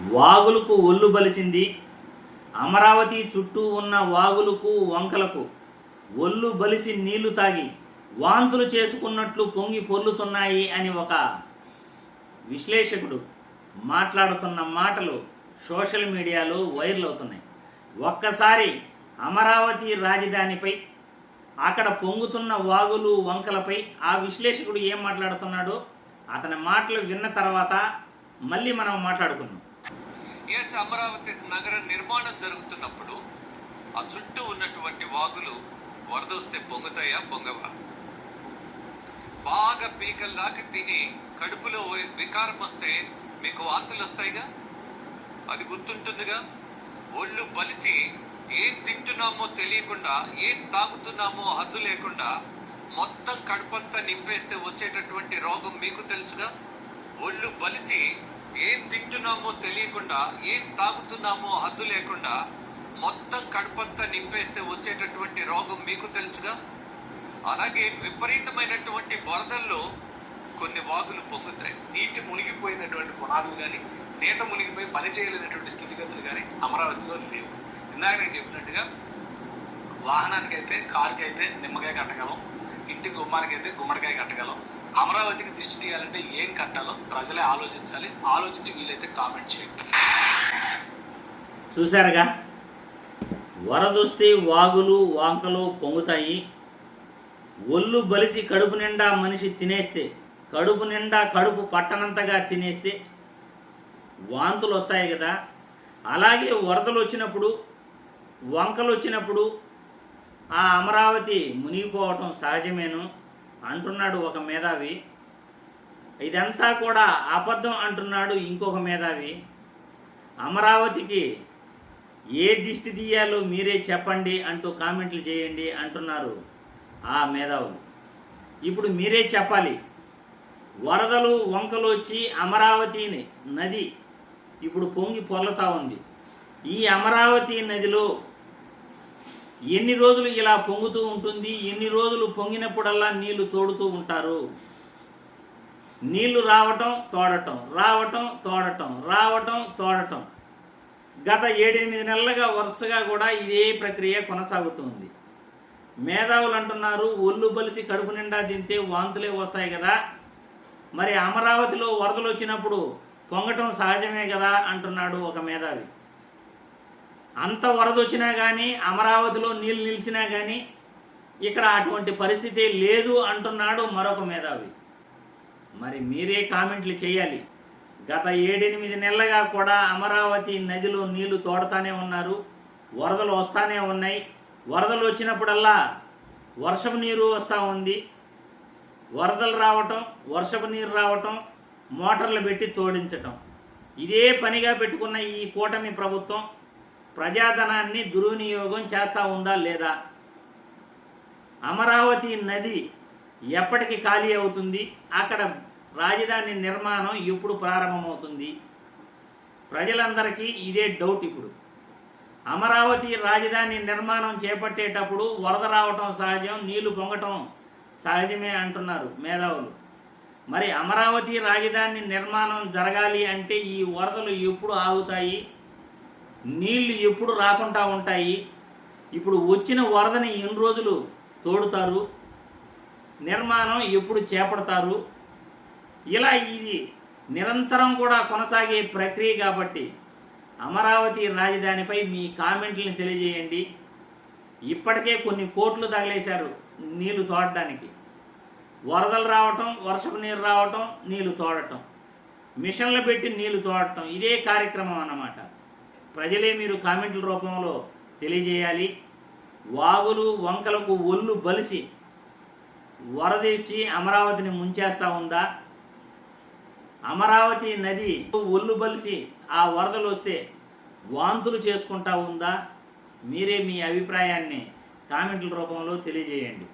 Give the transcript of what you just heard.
వాగులకు ఒళ్ళు బలిసింది. అమరావతి చుట్టూ ఉన్న వాగులకు వంకలకు ఒళ్ళు బలిసి నీళ్ళు తాగి వాంతులు చేసుకున్నట్లు పొంగి పొర్లుతున్నాయి అని ఒక విశ్లేషకుడు మాట్లాడుతున్న మాటలు సోషల్ మీడియాలో వైరల్ అవుతున్నాయి. ఒక్కసారి అమరావతి రాజధానిపై అక్కడ పొంగుతున్న వాగులు వంకలపై ఆ విశ్లేషకుడు ఏం మాట్లాడుతున్నాడో అతని మాటలు విన్న తర్వాత మళ్ళీ మనం మాట్లాడుకుందాం. ఎస్ అమరావతి నగర నిర్మాణం జరుగుతున్నప్పుడు ఆ చుట్టూ ఉన్నటువంటి వాగులు వరద వస్తే పొంగుతాయా పొంగవా? బాగా పీకల దాకా తిని కడుపులో వికారం వస్తే మీకు వాంతులు వస్తాయిగా? అది గుర్తుంటుందిగా? ఒళ్ళు బలిసి ఏం తింటున్నామో తెలియకుండా ఏం తాగుతున్నామో హద్దు లేకుండా మొత్తం కడుపంతా నింపేస్తే వచ్చేటటువంటి రోగం మీకు తెలుసుగా? ఒళ్ళు బలిసి ఏం తింటున్నామో తెలియకుండా ఏం తాగుతున్నామో హద్దు లేకుండా మొత్తం కడుపంతా నింపేస్తే వచ్చేటటువంటి రోగం మీకు తెలుసుగా? అలాగే విపరీతమైనటువంటి వరదల్లో కొన్ని వాగులు పొంగుతాయి. నీటి మునిగిపోయినటువంటి పునాదులు కానీ నీట మునిగిపోయి పని చేయలేనటువంటి స్థితిగతులు కానీ అమరావతిలో లేవు. ఇందాక నేను చెప్పినట్టుగా వాహనానికైతే కారుకైతే నిమ్మకాయ కట్టగలం ఇంటి గుమ్మానికైతే గుమ్మడికాయ కట్టగలం అమరావతికి దిష్టి తీయాలంటే ఏం కట్టాలో ప్రజలే ఆలోచించాలి. ఆలోచించి వీలైతే కామెంట్ చేయండి. చూశారుగా? వరదొస్తే వాగులు వాంకలు పొంగుతాయి. ఒళ్ళు బలిసి కడుపు నిండా మనిషి తినేస్తే కడుపు నిండా కడుపు పట్టనంతగా తినేస్తే వాంతులు వస్తాయి కదా. అలాగే వరదలు వచ్చినప్పుడు వంకలు వచ్చినప్పుడు ఆ అమరావతి మునిగిపోవటం సహజమేను. అంటున్నాడు ఒక మేధావి. ఇదంతా కూడా అబద్ధం అంటున్నాడు ఇంకొక మేధావి. అమరావతికి ఏ దిష్టి తీయాలో మీరే చెప్పండి అంటూ కామెంట్లు చేయండి అంటున్నారు ఆ మేధావులు. ఇప్పుడు మీరే చెప్పాలి. వరదలు వంకలు వచ్చి అమరావతిని నది ఇప్పుడు పొంగి పొర్లుతా ఉంది. ఈ అమరావతి నదిలో ఎన్ని రోజులు ఇలా పొంగుతూ ఉంటుంది? ఎన్ని రోజులు పొంగినప్పుడల్లా నీళ్ళు తోడుతూ ఉంటారు? నీళ్ళు రావటం తోడటం రావటం తోడటం రావటం తోడటం. గత ఏడెనిమిది నెలలుగా వరుసగా కూడా ఇదే ప్రక్రియ కొనసాగుతుంది. మేధావులు అంటున్నారు ఒళ్ళు బలిసి కడుపు నిండా తింటే వాంతులే వస్తాయి కదా. మరి అమరావతిలో వరదలు వచ్చినప్పుడు పొంగటం సహజమే కదా అంటున్నాడు ఒక మేధావి. అంత వరద వచ్చినా కానీ అమరావతిలో నీళ్ళు నిలిచినా కానీ ఇక్కడ అటువంటి పరిస్థితి లేదు అంటున్నాడు మరొక మేధావి. మరి మీరే కామెంట్లు చేయాలి. గత ఏడెనిమిది నెలలుగా కూడా అమరావతి నదిలో నీళ్ళు తోడతానే ఉన్నారు వరదలు వస్తానే ఉన్నాయి. వరదలు వచ్చినప్పుడల్లా వర్షపు నీరు వస్తూ ఉంది. వరదలు రావటం వర్షపు నీరు రావటం మోటార్లు పెట్టి తోడించటం. ఇదే పనిగా పెట్టుకున్న ఈ కూటమి ప్రభుత్వం ప్రజాధనాన్ని దుర్వినియోగం చేస్తూ ఉందా లేదా? అమరావతి నది ఎప్పటికి ఖాళీ అవుతుంది? అక్కడ రాజధాని నిర్మాణం ఎప్పుడు ప్రారంభమవుతుంది? ప్రజలందరికీ ఇదే డౌట్ ఇప్పుడు. అమరావతి రాజధాని నిర్మాణం చేపట్టేటప్పుడు వరద రావటం సహజం నీళ్ళు పొంగటం సహజమే అంటున్నారు మేధావులు. మరి అమరావతి రాజధాని నిర్మాణం జరగాలి అంటే ఈ వరదలు ఎప్పుడు ఆగుతాయి? నీళ్ళు ఎప్పుడు రాకుండా ఉంటాయి. ఇప్పుడు వచ్చిన వరదని ఎన్ని రోజులు తోడుతారు? నిర్మాణం ఎప్పుడు చేపడతారు? ఇలా ఇది నిరంతరం కూడా కొనసాగే ప్రక్రియ కాబట్టి అమరావతి రాజధానిపై మీ కామెంట్లను తెలియజేయండి. ఇప్పటికే కొన్ని కోట్లు తగిలేశారు నీళ్ళు తోడడానికి. వరదలు రావటం వర్షపు నీరు రావటం నీళ్ళు తోడటం. మిషన్లు పెట్టి నీళ్ళు తోడటం ఇదే కార్యక్రమం అన్నమాట. ప్రజలే మీరు కామెంట్ల రూపంలో తెలియజేయాలి. వాగులు వంకలకు ఒళ్ళు బలిసి వరదిచ్చి అమరావతిని ముంచేస్తా ఉందా? అమరావతి నది ఒళ్ళు బలిసి ఆ వరదలు వస్తే వాంతులు చేసుకుంటా ఉందా? మీరే మీ అభిప్రాయాన్ని కామెంట్ల రూపంలో తెలియజేయండి.